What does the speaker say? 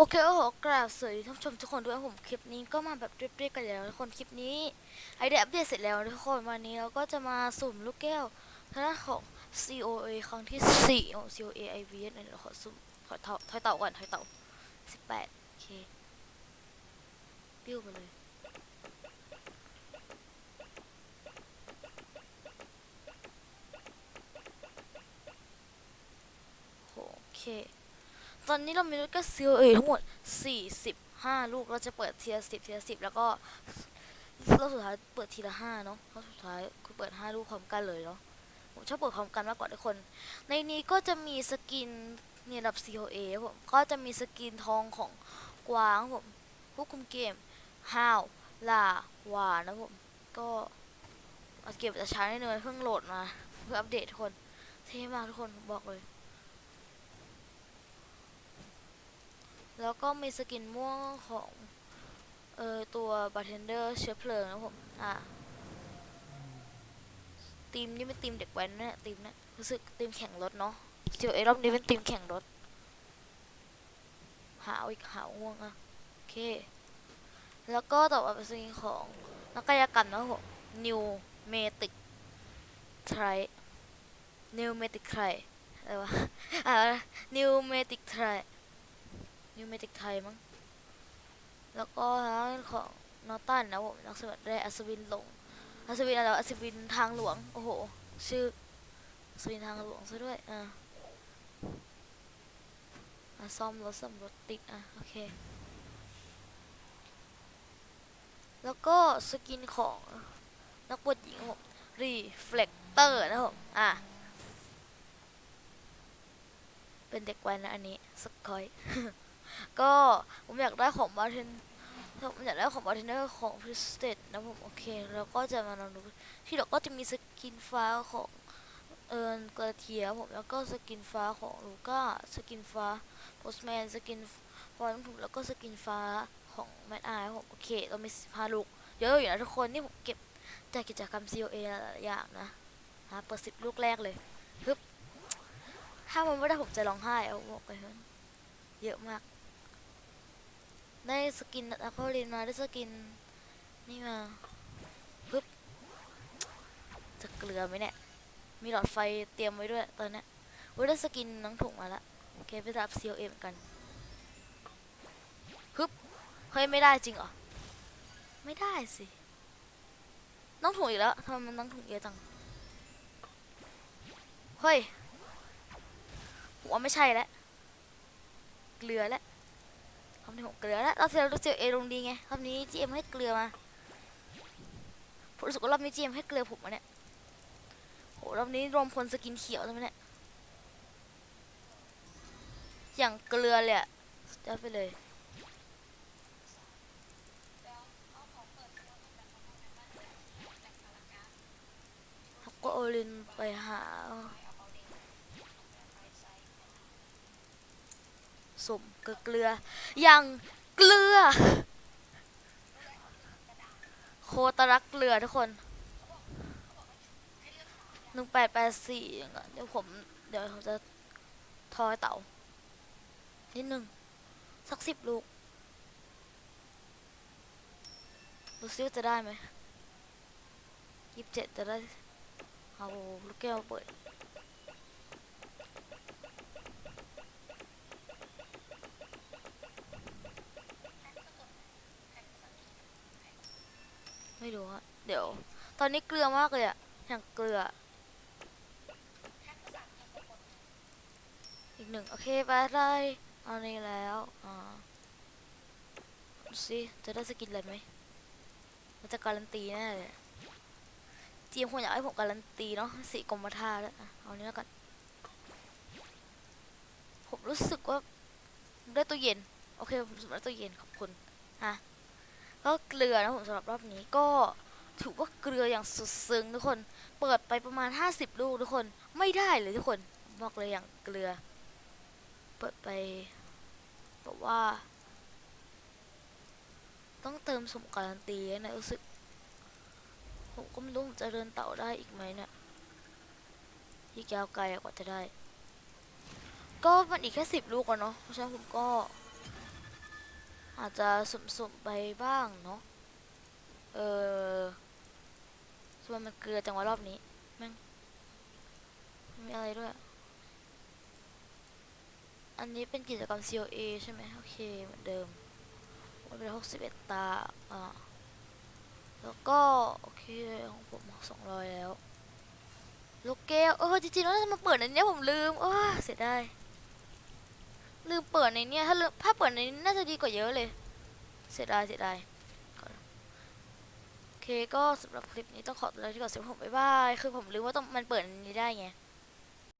โอเคก็ขอกราบสวัสดีท่านผู้ชมทุกคนด้วยผมคลิปนี้ก็มาแบบเรียบๆกันแล้วทุกคนคลิปนี้ไอเดียอัปเดตเสร็จแล้วทุกคนวันนี้เราก็จะมาสุ่มลูกแก้วทางด้านของ COA ครั้งที่4ของ COA IV เนี่ยเดี๋ยวขอสุ่มถอเต่าถอยเต่าก่อนถอยเต่า18โอเคปิ้วไปเลยโอเค ตอนนี้เรามีลูกแก้ว COA ทั้งหมด 45 ลูกเราจะเปิดทีละ10ทีละ10แล้วก็รอบสุดท้ายเปิดทีละ5เนาะรอบสุดท้ายคือเปิด5ลูกพร้อมกันเลยเนาะผมชอบเปิดพร้อมกันมากกว่าทุกคน ในนี้ก็จะมีสกินเนี่ยดับ COA ผมก็จะมีสกินทองของกวางผมผู้คุมเกมฮาวลาวานะผมก็เก็บจะใช้านิดนึงเพิ่งโหลดมา เพื่ออัปเดตทุกคน เท่มากทุกคนบอกเลย แล้วก็มีสกินม่วงของ เออตัวบาร์เทนเดอร์เชื้อเพลิงนะผม อะทีมนี่เป็นทีมเด็กแว้นนะทีมนะรู้สึกทีมแข่งรถเนาะเซียวเอรอบนี้เป็นทีมแข่งรถ หาอีกหาง่วงอะโอเค แล้วก็ต่อมาเป็นสกินของนักกายกรรมนะผมนิวเมติกไทรนิวเมติกไทรอะไรวะอ่านิวเมติกไทร นิวเมติกไทยมั้ง แล้วก็ทางของนอตันนะผมนักสมัครได้อัศวินหลง อัศวินอะไรอัศวินทางหลวง โอ้โห ชื่ออัศวินทางหลวงซะด้วย อ่าอะซ่อมรถซ่อมรถติด อะ โอเค แล้วก็สกินของนักบวชหญิงผมรีเฟลกเตอร์นะผมอะเป็นเด็กแว้นนะอันนี้สกอย ก็ผมอยากได้ของบาร์เทนผมอยากได้ของบาร์เทนเนอร์ของพิสเตดนะผมโอเค แล้วก็จะมาลองดูที่เราก็จะมีสกินฟ้าของเอิร์นกระเทียผมแล้วก็สกินฟ้าของลูก้าสกินฟ้าโพสแมนสกินฟอนผมแล้วก็สกินฟ้าของแมทไอผมโอเคเรามีสิบห้าลูกเยอะอยู่นะทุกคนนี่ผมเก็บจากกิจกรรม COA หลายอย่างนะฮะเปิดสิบลูกแรกเลยฮึบถ้ามันไม่ได้ผมจะร้องไห้เอาบอกเลยนะเยอะมาก ได้สกินอะคาลินมาได้สกินนี่มาปึ๊บจะเกลือไหมเนี่ยมีหลอดไฟเตรียมไว้ด้วยตอนเนี้ยว้ยได้สกินน้องถุงมาละโอเคไปรับซีเอ็มกันฮึบเฮ้ยไม่ได้จริงเหรอไม่ได้สิน้องถุงอีกแล้วทำไมมันน้องถุงเยอะจังเฮ้ยผมว่าไม่ใช่แล้วเกลือแล้ว อบนี้ผมเกลือแล้วรอบที่แล้วรู้สึกเอลงดีไงรอบนี้จีเอ็มให้เกลือมาผมรู้สึกว่ารอบนี้จีเอ็มให้เกลือผมมาเนี่ยโหรอบนี้รวมพลสกินเขียวใช่ไหมเนี่ยอย่างเกลือเลยอะสุดยอดไปเลยแล้วก็โอลินไปหา สมเกลือเกลือ อย่างเกลือ โคตรรักเกลือทุกคนหนึ่งแปดแปดสี่เดี๋ยวผม เดี๋ยวผมจะทอยเต่า นิดหนึ่งสักสิบลูกดูซิว่าจะได้ไหมยี่สิบเจ็ดจะได้ เอาลูกแก้วเปิด ไม่รู้อะเดี๋ยว ตอนนี้เกลือมากเลยอะอย่างเกลือ อีกหนึ่งโอเคไปได้เอานี้แล้วอ่าดูสิจะได้สกินอะไรไหมมันจะการันตีแน่เลยจีมคงอยากให้ผมการันตีเนาะสีกรมท่าแล้วยอะเอานี้แล้วกันผมรู้สึกว่าได้ตู้เย็น โอเคผมสมได้ตู้เย็นขอบคุณอะ ก็เกลือนะผมสำหรับรอบนี้ก็ถือว่าเกลืออย่างสุดซึ้งทุกคน เปิดไปประมาณ 50 ลูกทุกคน ไม่ได้เลยทุกคน บอกเลยอย่างเกลือ เปิดไปบอกว่า ต้องเติมสมการันตีนะรู้สึก ผมก็ไม่รู้ผมจะเดินเต่าได้อีกไหมเนี่ยยี่ยาวไกลกว่าจะได้ ก็มันอีกแค่สิบลูกอะเนาะ เพราะฉะนั้นผมก็ อาจจะสุ่มๆไปบ้างเนาะ เออส่วนมันเกลือจังหวะรอบนี้ แม่ง มีอะไรด้วย อันนี้เป็นกิจกรรม COA ใช่ไหมโอเค เหมือนเดิมมันเป็นหกสิบเอ็ดตา อ่า แล้วก็ โอเค ของผมสองร้อยแล้ว ลูกแก้ว เออ จริงๆแล้วจะมาเปิดในเนี้ยผมลืมเออเสียดาย ลืมเปิดในเนี้ยถ้าลืมถ้าเปิดในนี้น่าจะดีกว่าเยอะเลย เสียดายเสียดายโอเคก็สำหรับคลิปนี้ต้องขอตัวลาไปก่อนสำหรับผมบ๊ายบาย คือผมลืมว่าต้องมันเปิดในนี้ได้ไง